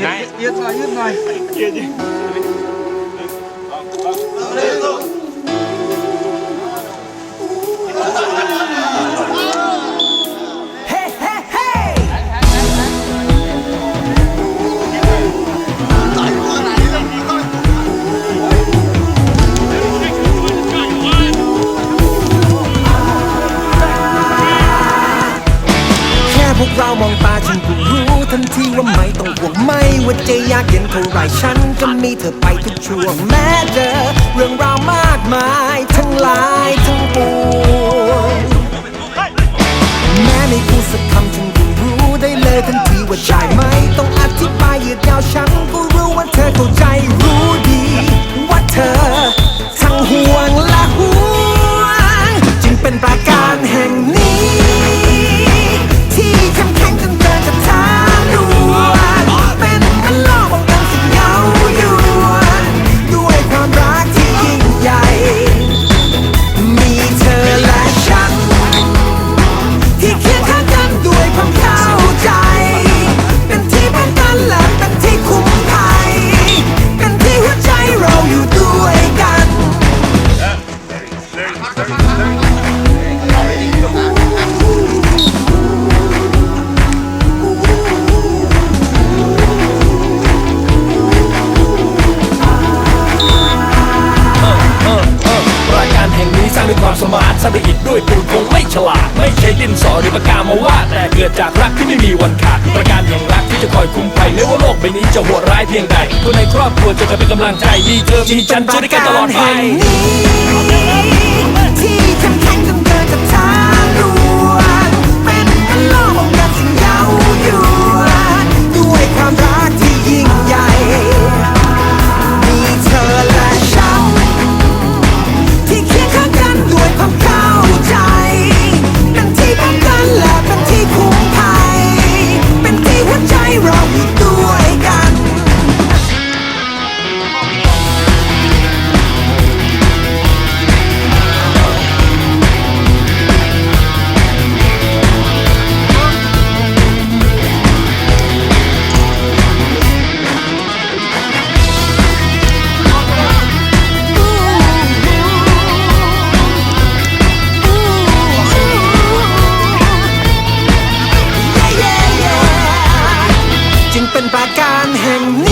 ไหนยืดหน่อยยืดหน่อยยืนยืนแค่พวกเรามองตาฉันก็รู้ ทันทีว่าไม่ต้องห่วงไม่ว่าจะยากเย็นเท่าไรฉันก็มีเธอไปทุกช่วงแม้เจอเรื่องราวมากมายทั้งหลายทั้งปวงแม้ไม่พูดสักคำฉันก็รู้ได้เลยทันทีว่าใช่ไม่ต้องอธิบายยืดยาวฉัน ความสมาร์ทสร้างด้วยอิฐด้วยปูนคงไม่ฉลาด ไม่ใช่ดินสอหรือปากกามาวาดแต่เกิดจากรักที่ไม่มีวันขาดประการแห่งรักที่จะคอยคุ้มภัยไม่ว่าโลกใบนี้จะโหดร้ายเพียงใดคนในครอบครัวจะคอยเป็นกำลังใจดีเธอมีจันทร์ด้วยกันตลอดไป จึงเป็นประการแห่งนี้